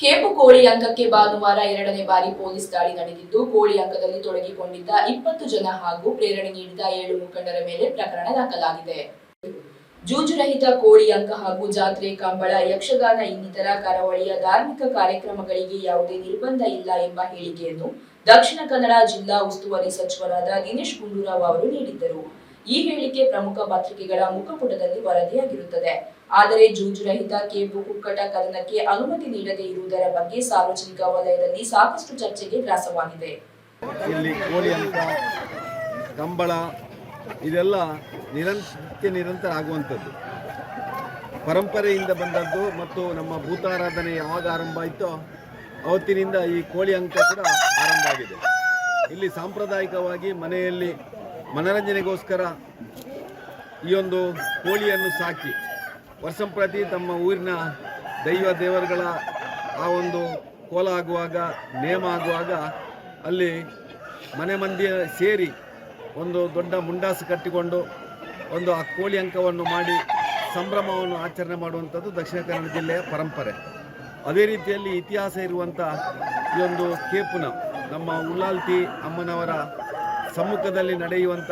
ಕೇಪು ಕೋಳಿ ಅಂಕಕ್ಕೆ ಭಾನುವಾರ ಎರಡನೇ ಬಾರಿ ಪೊಲೀಸ್ ದಾಳಿ ನಡೆದಿದ್ದು, ಕೋಳಿ ಅಂಕದಲ್ಲಿ ತೊಡಗಿಕೊಂಡಿದ್ದ ಇಪ್ಪತ್ತು ಜನ ಹಾಗೂ ಪ್ರೇರಣೆ ನೀಡಿದ ಏಳು ಮುಖಂಡರ ಮೇಲೆ ಪ್ರಕರಣ ದಾಖಲಾಗಿದೆ. ಜೂಜುರಹಿತ ಕೋಳಿ ಅಂಕ ಹಾಗೂ ಜಾತ್ರೆ ಕಂಬಳ, ಯಕ್ಷಗಾನ ಇನ್ನಿತರ ಕರಾವಳಿಯ ಧಾರ್ಮಿಕ ಕಾರ್ಯಕ್ರಮಗಳಿಗೆ ಯಾವುದೇ ನಿರ್ಬಂಧ ಇಲ್ಲ ಎಂಬ ಹೇಳಿಕೆಯನ್ನು ದಕ್ಷಿಣ ಕನ್ನಡ ಜಿಲ್ಲಾ ಉಸ್ತುವಾರಿ ಸಚಿವರಾದ ದಿನೇಶ್ ಗುಂಡೂರಾವ್ ಅವರು ನೀಡಿದ್ದರು. ಈ ಹೇಳಿಕೆ ಪ್ರಮುಖ ಪತ್ರಿಕೆಗಳ ಮುಖಪುಟದಲ್ಲಿ ವರದಿಯಾಗಿರುತ್ತದೆ. ಆದರೆ ಜೂಜುರಹಿತ ಕೇಬು ಕುಕ್ಕಟ ಕದನಕ್ಕೆ ಅನುಮತಿ ನೀಡದೇ ಇರುವುದರ ಬಗ್ಗೆ ಸಾರ್ವಜನಿಕ ವಲಯದಲ್ಲಿ ಸಾಕಷ್ಟು ಚರ್ಚೆಗೆ ಗ್ರಾಸವಾಗಿದೆ. ಇಲ್ಲಿ ಕಂಬಳ, ಇದೆಲ್ಲ ನಿರಂತ್ಯ ನಿರಂತರ ಆಗುವಂಥದ್ದು. ಪರಂಪರೆಯಿಂದ ಬಂದದ್ದು ಮತ್ತು ನಮ್ಮ ಭೂತಾರಾಧನೆ ಯಾವಾಗ ಆರಂಭ ಆಯಿತೋ ಅವತ್ತಿನಿಂದ ಈ ಕೋಳಿ ಅಂಕ ಕೂಡ ಆರಂಭ ಆಗಿದೆ. ಇಲ್ಲಿ ಸಾಂಪ್ರದಾಯಿಕವಾಗಿ ಮನೆಯಲ್ಲಿ ಮನರಂಜನೆಗೋಸ್ಕರ ಈ ಒಂದು ಕೋಳಿಯನ್ನು ಸಾಕಿ ವರ್ಷಂಪ್ರತಿ ತಮ್ಮ ಊರಿನ ದೈವ ದೇವರುಗಳ ಆ ಒಂದು ಕೋಲ ಆಗುವಾಗ, ನೇಮ ಆಗುವಾಗ ಅಲ್ಲಿ ಮನೆ ಮಂದಿ ಸೇರಿ ಒಂದು ದೊಡ್ಡ ಮುಂಡಾಸು ಕಟ್ಟಿಕೊಂಡು ಒಂದು ಆ ಕೋಳಿ ಅಂಕವನ್ನು ಮಾಡಿ ಸಂಭ್ರಮವನ್ನು ಆಚರಣೆ ಮಾಡುವಂಥದ್ದು ದಕ್ಷಿಣ ಕನ್ನಡ ಜಿಲ್ಲೆಯ ಪರಂಪರೆ. ಅದೇ ರೀತಿಯಲ್ಲಿ ಇತಿಹಾಸ ಇರುವಂಥ ಈ ಒಂದು ಕೇಪುನ ನಮ್ಮ ಉಲ್ಲಾಲ್ತಿ ಅಮ್ಮನವರ ಸಮ್ಮುಖದಲ್ಲಿ ನಡೆಯುವಂಥ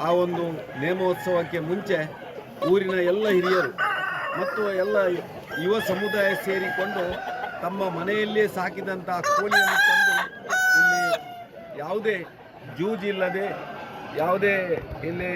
ಆ ಒಂದು ನೇಮೋತ್ಸವಕ್ಕೆ ಮುಂಚೆ ಊರಿನ ಎಲ್ಲ ಹಿರಿಯರು ಮತ್ತು ಎಲ್ಲ ಯುವ ಸಮುದಾಯ ಸೇರಿಕೊಂಡು ತಮ್ಮ ಮನೆಯಲ್ಲೇ ಸಾಕಿದಂಥ ಕೋಳಿಯನ್ನು ತಂದು ಇಲ್ಲಿ ಯಾವುದೇ ಜೂಜಿಲ್ಲದೆ ಯಾವುದೇ ಇಲ್ಲಿ